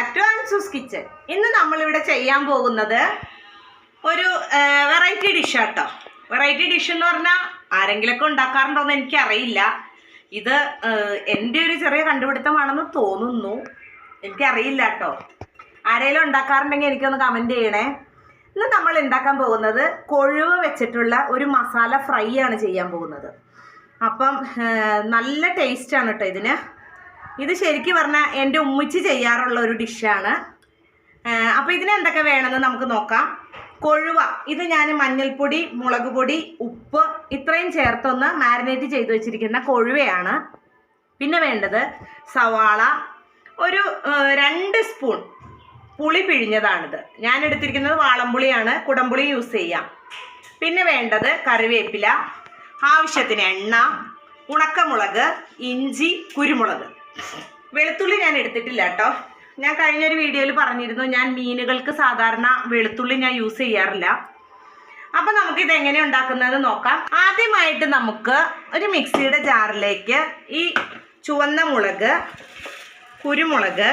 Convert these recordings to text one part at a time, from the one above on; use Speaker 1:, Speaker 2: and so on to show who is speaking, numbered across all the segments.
Speaker 1: Back to ആൻസൂസ് kitchen ഇന്ന് നമ്മളിവിടെ ചെയ്യാൻ പോകുന്നത് ഒരു വെറൈറ്റി ഡിഷ് ആട്ടോ. വെറൈറ്റി ഡിഷ് എന്ന് പറഞ്ഞാൽ ആരെങ്കിലൊക്കെ ഉണ്ടാക്കാറുണ്ടോയെന്ന് എനിക്കറിയില്ല. ഇത് എന്റെ ഒരു ചെറിയ കണ്ടുപിടുത്തമാണെന്ന് തോന്നുന്നു. എനിക്കറിയില്ല കേട്ടോ. ആരെങ്കിലും ഉണ്ടാക്കാറുണ്ടെങ്കിൽ എനിക്കൊന്ന് കമന്റ് ചെയ്യണേ. ഇന്ന് നമ്മൾ ഉണ്ടാക്കാൻ പോകുന്നത്? കൊഴുവ വെച്ചിട്ടുള്ള ഒരു മസാല ഫ്രൈ ആണ് ചെയ്യാൻ പോകുന്നത്. അപ്പം നല്ല ടേസ്റ്റാണ് കേട്ടോ ഇതിന്. ഇത് ശരിക്കും പറഞ്ഞാൽ എന്റെ ഉമ്മിച്ച് ചെയ്യാറുള്ള ഒരു ഡിഷാണ്. അപ്പോൾ ഇതിന് എന്തൊക്കെ വേണമെന്ന് നമുക്ക് നോക്കാം. കൊഴുവ ഇത് ഞാൻ മഞ്ഞൾപ്പൊടി മുളക് പൊടി ഉപ്പ് ഇത്രയും ചേർത്തൊന്ന് മാരിനേറ്റ് ചെയ്ത് വെച്ചിരിക്കുന്ന കൊഴുവയാണ്. പിന്നെ വേണ്ടത് സവാള ഒരു രണ്ട് സ്പൂൺ പുളി പിഴിഞ്ഞതാണിത്. ഞാൻ എടുത്തിരിക്കുന്നത് വാളംപുളിയാണ് കുടംപുളി യൂസ് ചെയ്യാം. പിന്നെ വേണ്ടത് കറിവേപ്പില ആവശ്യത്തിന് എണ്ണ ഉണക്കമുളക് ഇഞ്ചി കുരുമുളക്. വെളുത്തുള്ളി ഞാൻ എടുത്തിട്ടില്ല കേട്ടോ. ഞാൻ കഴിഞ്ഞൊരു വീഡിയോയിൽ പറഞ്ഞിരുന്നു ഞാൻ മീനുകൾക്ക് സാധാരണ വെളുത്തുള്ളി ഞാൻ യൂസ് ചെയ്യാറില്ല. അപ്പം ഇത് എങ്ങനെ ഉണ്ടാക്കുന്നത് നോക്കാം. ആദ്യമായിട്ട് നമുക്ക് ഒരു മിക്സിയുടെ ജാറിലേക്ക് ഈ ചുവന്ന മുളക് കുരുമുളക്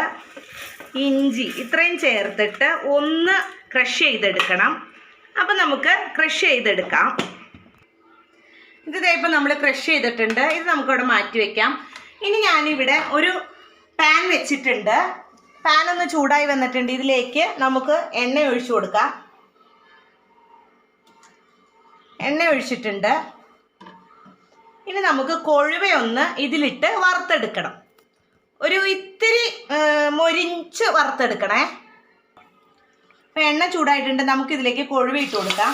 Speaker 1: ഇഞ്ചി ഇത്രയും ചേർത്തിട്ട് ഒന്ന് ക്രഷ് ചെയ്തെടുക്കണം. അപ്പം നമുക്ക് ക്രഷ് ചെയ്തെടുക്കാം. ഇത് ദേ ഇപ്പം നമ്മൾ ക്രഷ് ചെയ്തിട്ടുണ്ട്. ഇത് നമുക്കിവിടെ മാറ്റി വെക്കാം. ഇനി ഞാനിവിടെ ഒരു പാൻ വെച്ചിട്ടുണ്ട്. പാൻ ഒന്ന് ചൂടായി വന്നിട്ടുണ്ട്. ഇതിലേക്ക് നമുക്ക് എണ്ണ ഒഴിച്ചു കൊടുക്കാം. എണ്ണ ഒഴിച്ചിട്ടുണ്ട്. ഇനി നമുക്ക് കൊഴുവയൊന്ന് ഇതിലിട്ട് വറുത്തെടുക്കണം. ഒരു ഇത്തിരി മൊരിഞ്ച് വറുത്തെടുക്കണേ. അപ്പം എണ്ണ ചൂടായിട്ടുണ്ട്. നമുക്കിതിലേക്ക് കൊഴുവ ഇട്ട് കൊടുക്കാം.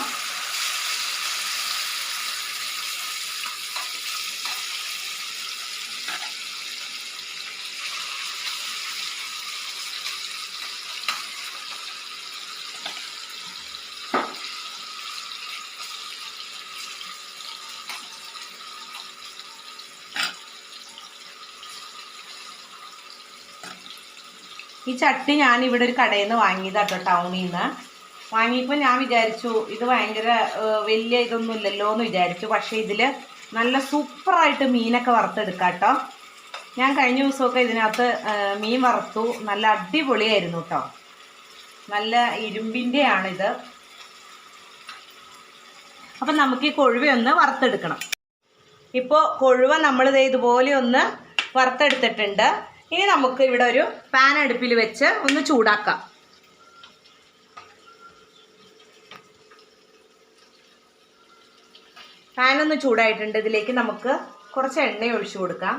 Speaker 1: ഈ ചട്ടി ഞാൻ ഇവിടെ ഒരു കടയിൽ നിന്ന് വാങ്ങിയതാട്ടോ ടൗണിൽ നിന്ന് വാങ്ങിയപ്പോൾ ഞാൻ വിചാരിച്ചു ഇത് ഭയങ്കര വലിയ ഇതൊന്നും ഇല്ലല്ലോ എന്ന് വിചാരിച്ചു. പക്ഷേ ഇതിൽ നല്ല സൂപ്പറായിട്ട് മീനൊക്കെ വറുത്തെടുക്കാം കേട്ടോ ഞാൻ കഴിഞ്ഞ ദിവസമൊക്കെ ഇതിനകത്ത് മീൻ വറുത്തു. നല്ല അടിപൊളിയായിരുന്നു കേട്ടോ നല്ല ഇരുമ്പിന്റെ ആണിത് അപ്പം നമുക്ക് ഈ കൊഴുവയൊന്ന് വറുത്തെടുക്കണം. ഇപ്പോൾ കൊഴുവ നമ്മളിത് ഇതുപോലെ ഒന്ന് വറുത്തെടുത്തിട്ടുണ്ട്. ഇനി നമുക്ക് ഇവിടെ ഒരു പാൻ അടുപ്പിൽ വെച്ച് ഒന്ന് ചൂടാക്കാം. പാൻ ഒന്ന് ചൂടായിട്ടുണ്ട്. ഇതിലേക്ക് നമുക്ക് കുറച്ച് എണ്ണ ഒഴിച്ചു കൊടുക്കാം.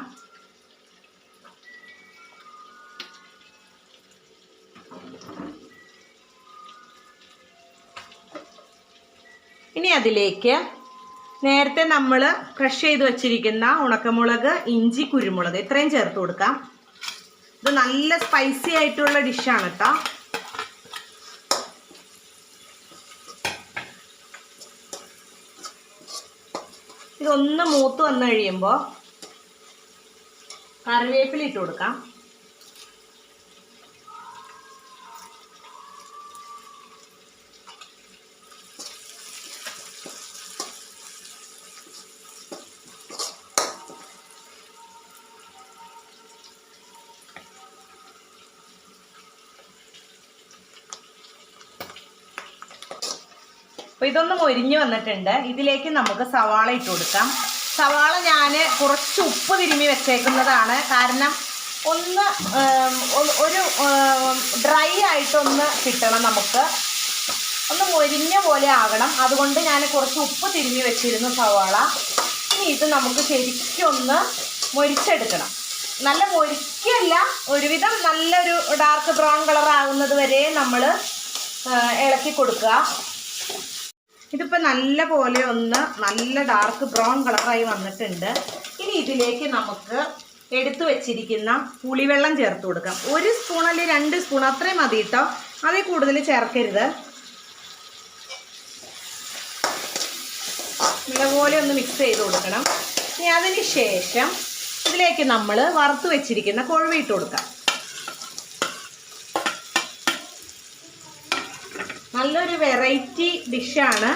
Speaker 1: ഇനി അതിലേക്ക് നേരത്തെ നമ്മൾ ക്രഷ് ചെയ്ത് വെച്ചിരിക്കുന്ന ഉണക്കമുളക് ഇഞ്ചി കുരുമുളക് ഇത്രയും ചേർത്ത് കൊടുക്കാം. ഇത് നല്ല സ്പൈസി ആയിട്ടുള്ള ഡിഷാണ് കേട്ടോ ഇതൊന്ന് മൂത്ത് വന്നു കഴിയുമ്പോൾ കറിവേപ്പില ഇട്ട് കൊടുക്കാം. അപ്പോൾ ഇതൊന്ന് ഒരിഞ്ഞു വന്നിട്ടുണ്ട്. ഇതിലേക്ക് നമുക്ക് സവാള ഇട്ട് കൊടുക്കാം. സവാള ഞാൻ കുറച്ച് ഉപ്പ് തിരുമ്മി വെച്ചേക്കുന്നതാണ്. കാരണം ഒന്ന് ഒരു ഡ്രൈ ആയിട്ടൊന്ന് കിട്ടണം നമുക്ക്. ഒന്ന് മൊരിഞ്ഞ പോലെ ആകണം. അതുകൊണ്ട് ഞാൻ കുറച്ച് ഉപ്പ് തിരുമ്മി വെച്ചിരുന്നു സവാള. ഇനി ഇത് നമുക്ക് ശരിക്കൊന്ന് മൊരിച്ചെടുക്കണം. നല്ല മൊരിക്കല്ല ഒരുവിധം നല്ലൊരു ഡാർക്ക് ബ്രൗൺ കളർ ആകുന്നത് വരെ നമ്മൾ ഇളക്കി കൊടുക്കുക. ഇതിപ്പോൾ നല്ല പോലെ ഒന്ന് നല്ല ഡാർക്ക് ബ്രൗൺ കളറായി വന്നിട്ടുണ്ട്. ഇനി ഇതിലേക്ക് നമുക്ക് എടുത്തു വെച്ചിരിക്കുന്ന പുളിവെള്ളം ചേർത്ത് കൊടുക്കാം. ഒരു സ്പൂൺ അല്ലെങ്കിൽ രണ്ട് സ്പൂൺ അത്രയും മതി കേട്ടോ അതിൽ കൂടുതൽ ചേർക്കരുത്. നല്ലപോലെ ഒന്ന് മിക്സ് ചെയ്ത് കൊടുക്കണം. ഇനി അതിന് ശേഷം ഇതിലേക്ക് നമ്മൾ വറുത്ത് വെച്ചിരിക്കുന്ന കൊഴുവിട്ട് കൊടുക്കാം. നല്ലൊരു വെറൈറ്റി ഡിഷാണ്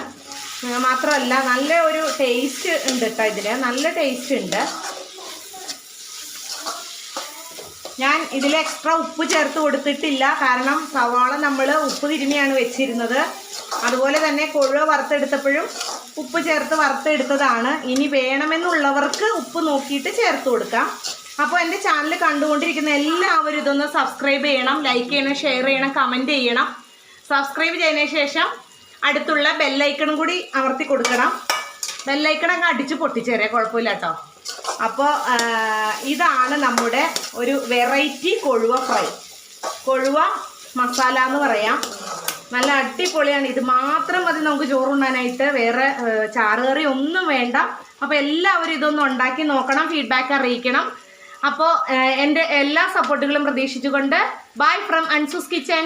Speaker 1: മാത്രമല്ല നല്ല ഒരു ടേസ്റ്റ് ഉണ്ട് കേട്ടോ ഇതിന് നല്ല ടേസ്റ്റ് ഉണ്ട്. ഞാൻ ഇതിൽ എക്സ്ട്രാ ഉപ്പ് ചേർത്ത് കൊടുത്തിട്ടില്ല. കാരണം സവാള നമ്മൾ ഉപ്പ് തിരുമിയാണ് വെച്ചിരുന്നത്. അതുപോലെ തന്നെ കൊഴുവ വറുത്തെടുത്തപ്പോഴും ഉപ്പ് ചേർത്ത് വറുത്തെടുത്തതാണ്. ഇനി വേണമെന്നുള്ളവർക്ക് ഉപ്പ് നോക്കിയിട്ട് ചേർത്ത് കൊടുക്കാം. അപ്പോൾ എന്റെ ചാനൽ കണ്ടുകൊണ്ടിരിക്കുന്ന എല്ലാവരും ഇതൊന്ന് സബ്സ്ക്രൈബ് ചെയ്യണം ലൈക്ക് ചെയ്യണം ഷെയർ ചെയ്യണം കമന്റ് ചെയ്യണം. സബ്സ്ക്രൈബ് ചെയ്തതിന് ശേഷം അടുത്തുള്ള ബെല്ലൈക്കണും കൂടി അമർത്തി കൊടുക്കണം. ബെല്ലൈക്കണൊക്കെ അടിച്ച് പൊട്ടിച്ചേരേ കുഴപ്പമില്ല കേട്ടോ അപ്പോൾ ഇതാണ് നമ്മുടെ ഒരു വെറൈറ്റി കൊഴുവ ഫ്രൈ കൊഴുവ മസാല എന്ന് പറയാം. നല്ല അടിപൊളിയാണ്. ഇത് മാത്രം മതി നമുക്ക് ചോറുണ്ണാനായിട്ട്. വേറെ ചാറുകറി ഒന്നും വേണ്ട. അപ്പോൾ എല്ലാവരും ഇതൊന്ന് ഉണ്ടാക്കി നോക്കണം ഫീഡ്ബാക്ക് അറിയിക്കണം. അപ്പോൾ എന്റെ എല്ലാ സപ്പോർട്ടുകളും പ്രതീക്ഷിച്ചുകൊണ്ട് ബൈ ഫ്രം അൻസൂസ് കിച്ചൻ